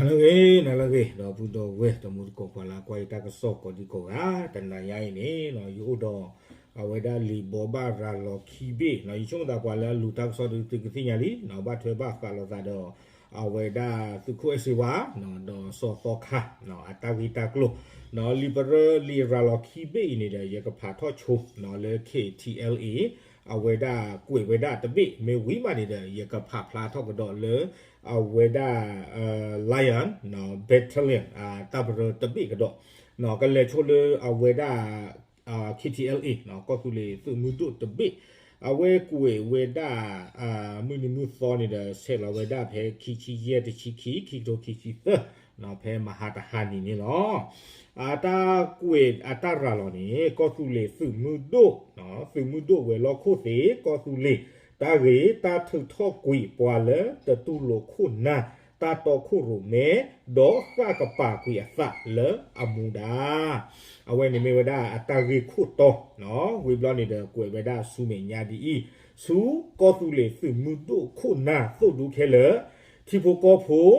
နာလကေနာလကေတော့ဘူးတော့ဝဲတမှုကိုကွာလာကွာတကဆော့ကိုဒီကိုဟာတန်နာရိုင်းနေနော်ယူတော့အဝဲဒါလီဘောဘာရာလောခီဘေနော်ယူချုံတာကွာလာလူတက်ဆော့ဒီတိကတိညာလီနော်ဘာထွေဘာကလောသာတော့အဝဲဒါသူခွေစီဝါနော်တော့ဆော့သောခါနော်အတာဝီတာကလိုနော်လီဘရလီရာလောခီဘေနေတဲ့ရကဖာထော့ချိုနော်လေ KTLA အဝေဒကွေဝေဒတပိမေဝိမာနေတဲ့ရကဖဖလာထောက်ကတော့လေအဝေဒအဲ lion နော် battalion အာတပ်ရတပိကတော့နော်ကလေချိုလေအဝေဒအာ KTLA နော်ကောသူလေသူမှုတို့တပိ အဝဲကွေဝေဒအာမီနီမှုသောနေတဲ့ဆဲလဝေဒဖဲခီချီရဲ့တချီခီခီတိုခီချီသနော်ဖဲမဟာတဟာနီနေလောအာတာကွေအတာရလောနေကောသူလေသူမှုတို့နော်သူမှုတို့ဝဲလောခုစေကောသူလေတာရေတာထုထောကွေပွာလေတတူလိုခုနာ တာတော်ခုရုမဲဒေါ်ခကပါကွေအသလေအမူဒာအဝဲနေမေဝဒအတာရေခုတော့နော်ဝေဘလနေတဲ့ကွေဝဒဆုမေညာဒီဤစုကောသူလေသူမှုတို့ခုနာသုတ်ဒုခဲလေတီဖိုကောဖို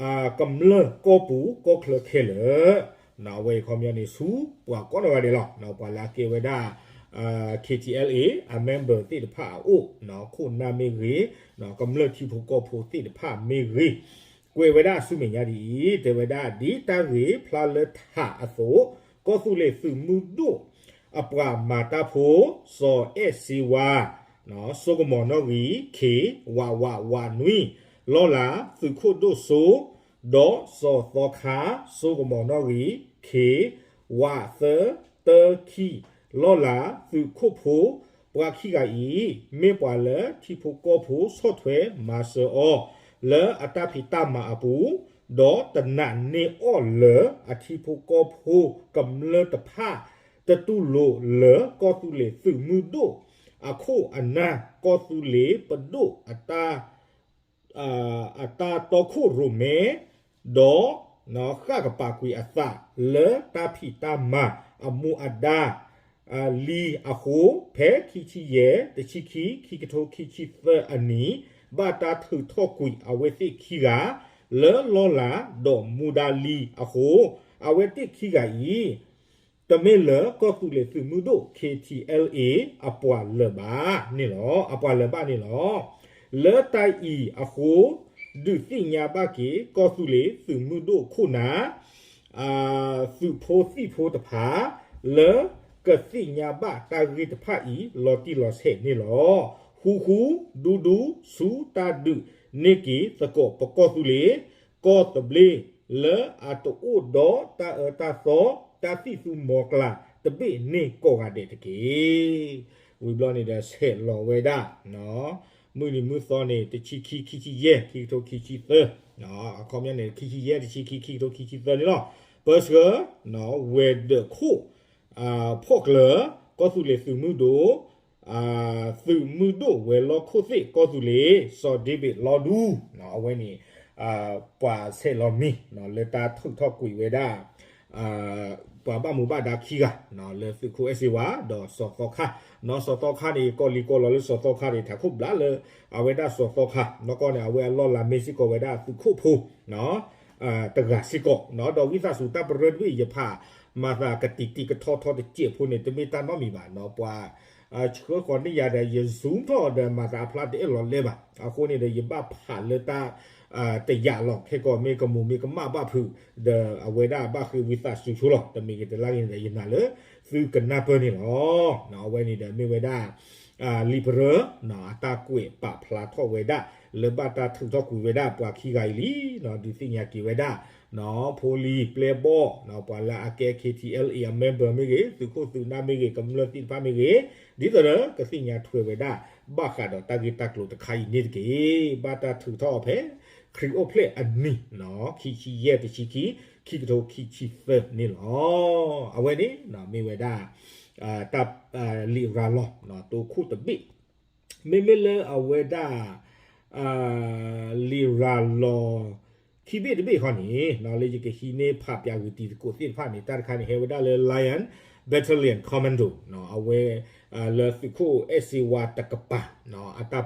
အာကမ္လကောပူကောခလခဲလေနော်ဝေခေါမြနေစုပွာကောနော်ရလေလောနော်ပွာလာကေဝဒ အာ KTLA a member တိတဖာအိုနော်ခုနာမေရေနော်ကမ္လတီဖိုကောဖိုတိတဖာမေရေကွေဝဒဆုမေညာဒီတေဝဒဒီတာရေဖလာလထာအသောကောသူလေသူမှုတို့အပရာမာတာဖိုစောအစီဝါနော်ဆိုကမောနော်ဝီခေဝါဝါဝါနွီလောလာသူခုတို့ဆိုဒေါ်စောသောခါဆိုကမောနော်ဝီခေဝါသတခီ လောလာသူခုဖိုပွာခိကဤမေပွာလတီဖိုကောဖိုဆော့ထွဲမာဆောလေအတဖိတမအပူဒေါ်တနနေအောလေအတီဖိုကောဖိုကမ္လတဖာတတူလိုလေကောတူလေသူမှုဒိုအခုအနာကောတူလေပဒိုအတာအာအတာတော့ခုရုမေဒေါ်နော်ခကပါကွေအသလေတာဖီတာမအမူအဒါ အလီအခုဖဲခီချီရဲ့တချီခီခီကထိုခီချီသအနီဘာတာထုထောကွေအဝဲသိခီကလေလောလာဒေါ်မူဒါလီအခုအဝဲသိခီကဤတမေလကောကူလေသူမှုတို့ KTLA အပွာလဘာနေလောအပွာလဘာနေလောလေတိုင်ဤအခုဒုသိညာဘကေကောကူလေသူမှုတို့ခုနာအာသူဖိုစီဖိုတဖာလေ ကသိညာဘတာဂိတဖာဤလော်တီလော်ဆေနေလောဟူဟူဒူဒူစူတာဒုနေကီသကောပကောသူလေကောတဘလေလေအတူဒေါ်တာအတာသောတာတိစုမောကလာတပိနေကောကတဲ့တကေဝီဘလနေတဲ့ဆဲလော်ဝေဒနော်မူလီမူသောနေတချီခီခီချီရဲခီတိုခီချီသနော်အခေါ်မြနေခီချီရဲတချီခီခီတိုခီချီသလေနော်ပတ်စကနော်ဝေဒခု အာဖော့ကလကောစုလေစုမှုတို့အာစုမှုတို့ဝဲလောခုစိကောစုလေစော်ဒေးဗစ်လော်ဒူနော်အဝဲနေအာပွာဆဲလော်မီနော်လေတာထုတ်ထောက်ကွေဝဲတာအာပွာပမှုပဒါခီကနော်လေစုခုအစီဝါဒေါ်စော်တော့ခါနော်စော်တော့ခါနေကောလီကောလော်လေစော်တော့ခါနေထခုဘလာလေအဝဲတာစော်တော့ခါနော်ကောနေအဝဲလော်လာမေစီကောဝဲတာစုခုဖိုးနော်အာတကစီကောနော်ဒေါ်ဝိသစုတပ်ပရွတ်ဝိယဖာ มาสากติติกทอทอตเจียพูนี่ตมีตานอมีบานอปว่าอาชื่อคนนี่ยาได้ยซูมทอเดมาสาพลาดเอลอนเลยบ่ะอาคนนี่ได้ยบ้าผ่านเลยตาอ่าแต่ยาหลอกให้ก่อนมีกมูมีกมาบ้าผือเดอเวด้าบ้าคือวิสาชูชูหรอกแต่มีกิจลักษณ์ได้ยินน่ะเลยซื้อกันหน้าเปิ้นนี่หรอเนาะเวนี่เดมีเวด้าอ่าลิเบรเนาะตากุยปะพลาทอเวด้าเลบาตาถึงทอกุเวด้าปวาขี้ไกลีเนาะดิสิญากิเวด้า နော်ဖိုလီပလေဘောနော်ပွာလာအကဲ KTL a member မေကေသူကိုသူနာမေကေကမ္လတိပါမေကေဒီတော့ကသိညာထွေဝေဒဘာခါတော့တာဂီတက်လို့တခိုင်နေကေဘာတာထုတော့ဖဲခရီအိုဖလက်အနီနော်ခီချီရဲ့တချီခီခီကတော့ခီချီဖဲနေလောအဝဲနေနော်မေဝေဒအာတပ်အာလီရာလောနော်တိုခုတပိမေမေလအဝေဒအာလီရာလော ခိဘေတဘေခနီနော်လေကြီးကဟီနေဖပြဝတီကိုသိဖာနေတာခါနေဟေဝဒါလေ lion battalion commando နော်အဝဲအာလေဖီကိုအစီဝါတကပါနော်အတပ်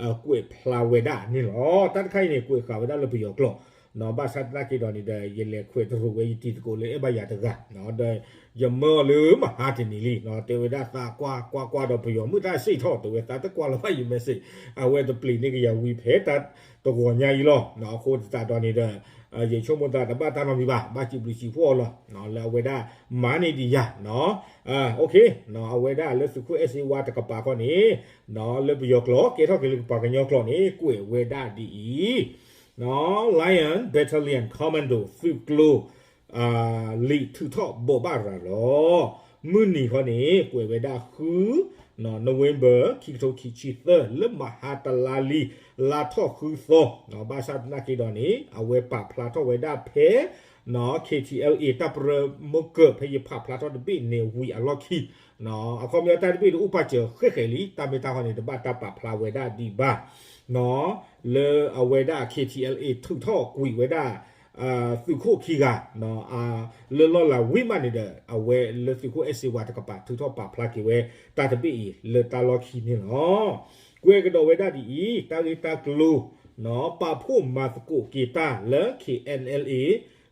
ရကွေဖလာဝေဒနီလောတတ်ခိုင်နေကွေခါဝေဒလပီယောကလော နော်ဘာသာတကီတော်နေတဲ့ရလေခွေတရဝေးတီတကိုလေအဘယာတကနော်တဲ့ယမောလေမဟာတင်နီလီနော်တေဝဒသာကွာကွာကွာတော့ပြောမှုတာစိတ်ထော့တေဝတာတကွာလမယူမစိအဝဲတပလီနေကရဝီဖဲတတ်တော့ညာကြီးလောနော်ခိုးတာတော်နေတဲ့ရေချုံမတာတပတ်တာမမီပါဘာချီပလီစီဖောလောနော်လာဝဲတာမာနေဒီယာနော်အာโอเคနော်အဝဲတာလက်စုခွအစီဝါတကပါခေါနေနော်လက်ပြောကလောကေထော့ကေလပါကညောကလောနေကိုဝဲတာဒီ နော် lion battalion commando field glow အာလီထူထော့ဘောဘာရာလောမွနီခေါနေကိုဝဲတာခူနော်နိုဝင်ဘာခိတိုခိချီသလမဟာတလာလီလာထော့ခူသောနော်ဘာသာနာကေတော်နေအဝဲပါဖလာထော့ဝဲတာဖဲနော် KTLA တပ်ရမကဖယဖဖလာတော့ဒီနေဝီအလော့ခီနော်အကောမြတ်တပိဥပချေခေခေလီတမေတာဟောနေတပတ်တပ်ပဖလာဝဲတာဒီဘာ နော်လေအဝဲတာ KTLA ထုထော့ကွီဝဲတာအာသူခုခီကနော်အာလေလောလာဝိမနေတဲ့အဝဲလေသူခုအစီဝါတကပါထုထော့ပါဖလာကီဝဲတာတပိလေတာလော့ခီနေနော်ကွဲကတော့ဝဲတာဒီတာဂီတာကလူနော်ပဖို့မာစကိုကီတာလေ KNLA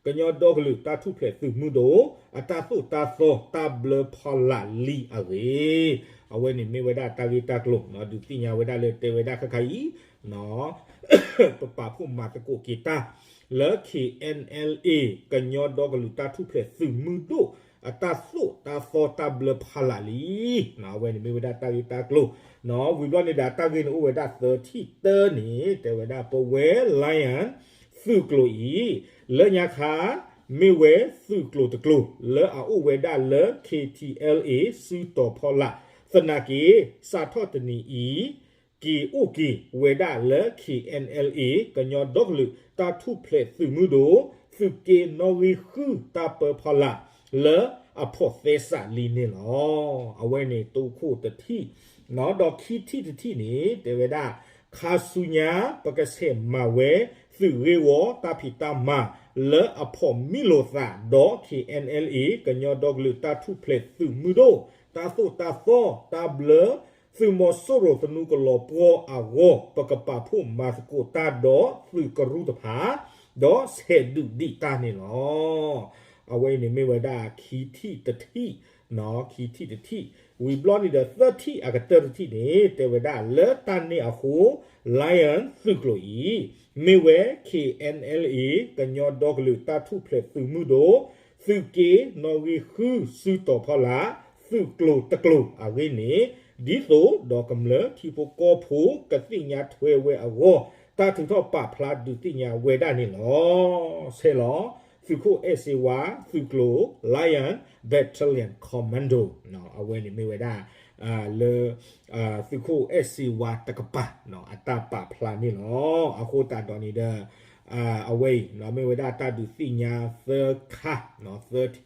ကညောဒေါကလူတာထုဖလက်သူမှုတော့အတာသုတာသောတာဘလဖလာလီအဝေအဝဲနေမေဝဒတာဂီတာကလုနော်ဒုတိယဝဒလေတေဝဒခခိုင်နော်ပပဖို့မာတကိုကီတာလေ KNLA ကညောဒေါကလူတာထုဖလက်သူမှုတော့အတာသုတာသောတာဘလဖလာလီနော်ဝဲနေမေဝဒတာဂီတာကလုနော်ဝီလောနေတာတာဂီနိုဝဒ30တร์နေတေဝဒပဝဲ lion သုကလိုဤလေညာခာမေဝဲသုကလိုတကလိုလေအအဝဲဒါလေ KTLA စုတော်ဖောလာသနာကေစာထော့တနီဤကီအိုကီဝဲဒါလေ KNLA ကညောဒေါကလူတာထုဖလက်သုမှုဒိုသုကေနော်ဝီခုတာပဖောလာလေအဖို့သေးစာလီနေလောအဝဲနေတူခုတတိနော်ဒေါခီတီတတိနေတေဝဒါခါဆုညာပကဆေမဝဲ သူရေဝတာဖီတာမာလေအဖို့မီလိုသာဒေါ KNLA ကညောဒေါကလူတာထုဖလက်သူမှုဒိုတာသောတာသောတာဘလသူမဆိုရတနုကလောပေါအဝပကပဖုမာစကိုတာဒေါသူကရုတဖာဒေါဆေဒုဒီတာနေလောအဝဲနေမေဝဒခီတီတတိနော်ခီတီတတိ we block နေတဲ့30အက30နေတေဝဒလေတန်နေ အခု lion သုကလိုဤမေဝဲ KNLA ကညောဒေါကလူတာထုဖလက်သူမှုတို့သုကေနော်ဝီခုစုတော်ဖလာသုကလိုတကလိုအဝိနေဒီဆိုဒေါကမလတီပိုကောဖိုကတိညာထွေဝဲအဝတာထုတော့ပဖလာဒုတိညာဝဲဒနေလောဆဲလောဖီကိုအစီဝါ ဖီကလို lion battalion commando နော်အဝဲနေမေဝဲဒါအာလေအာဖီကိုအစီဝါတကပနော်အတပဖလာနေလောအခုတာတော်နေတဲ့အာအဝဲနော်မေဝဲဒါတာဒုတိညာသခါနော်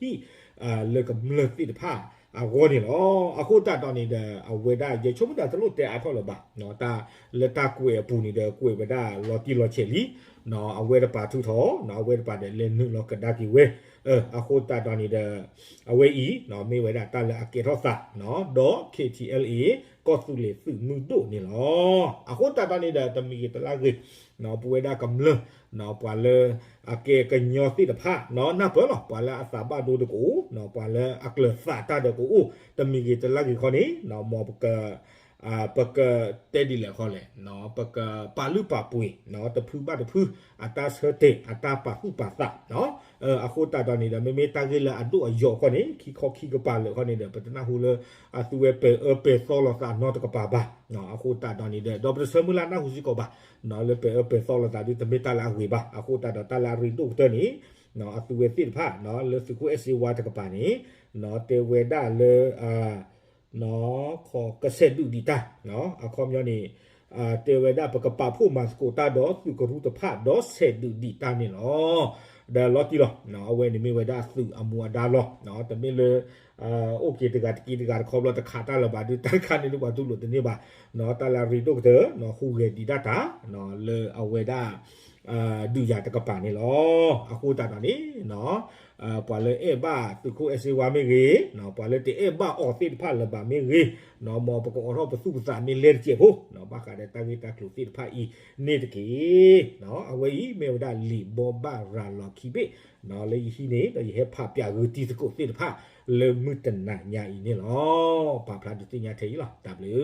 30အာလေကမလတိတဖာ အဝနေလောအခုတတော်နေတဲ့အဝေဒရေချုံတာတလို့တဲ့အထောက်လပါနော်တာလက်တာကွေပူနေတဲ့ကွေဝဒလော်တီလော်ချေလီနော်အဝေဒပါထူထောနော်အဝေဒပါတဲ့လေနုလောကဒါကီဝဲ အဲအခုတတော်နေတဲ့အဝေဤနော်မေဝဒတာလက်အကေထောသာနော်ဒေါ် KTLA ကောစုလေစုမှုတို့နေလောအခုတတော်နေတဲ့တမီတလာကေနော်ပွေဒါကမလနော်ပွာလအကေကညောတိတဖာနော်နာပေါ်နော်ပွာလအစာဘဒိုတကူနော်ပွာလအကလဖာတာတကူတမီကေတလာကေခေါနေနော်မောပက အာပကတဲဒီလေခေါ်လေနော်ပကပါလူပါပွေနော်တဖူပါတဖူအတာဆတေအတာပါဟုပါတာနော်အခုတာတော်နေတာမေမေတာကေလာအတူအယောခေါနေခီခေါခီကပါလေခေါနေတယ်ပတနာဟူလအသူဝဲပေအပေဆောလတာနော်တကပါပါနော်အခုတာတော်နေတဲ့ဒေါ်ပစမူလာနာဟူစီကောပါနော်လေပေအပေဆောလတာဒီတမေတာလာဝေပါအခုတာတော်တာလာရီတုတ်တနီနော်အသူဝဲတိဖာနော်လေစကူအစီဝါတကပါနေနော်တေဝေဒါလေအာ နော်ခေါ်ကဆက်ဒူဒီတာနော်အခေါ်မျိုးနေအာတေဝေဒါပကပဖို့မတ်ကိုတာတော့သူကရူတဖာတော့ဆက်ဒူဒီတာနေနော်ဒါလော်တီလောနော်အဝဲနေမေဝေဒါသူအမူအဒါလောနော်တမင်လေအာโอเคတကတကီတကခေါ်လို့တခါတာလပါဒူတခါနေလို့ပါသူလို့တနေပါနော်တလာရီဒိုကတနော်ဟူရဒီဒတာနော်လေအဝဲဒါ အာဒူရတကပါနေလောအခုတာတာနေနော် အာပွာလေအေဘာသူခုအစီဝါမေကြီးနော်ပွာလေတေအေဘာအော်တိဖာလဘာမေကြီးနော်မောပကောရောပစုပစာမေလဲကျေဖို့နော်ဘာခါတဲ့တာဂီတာကလူတိဖာဤနေတကေနော်အဝေးမေဝဒလီဘောဘာရာလော်ခိဘေနော်လေဟိနေတရေဖာပြဂူတီစကိုတိဖာလေမူတနာညာဤနေလောပါဖလာတိညာထေးလော W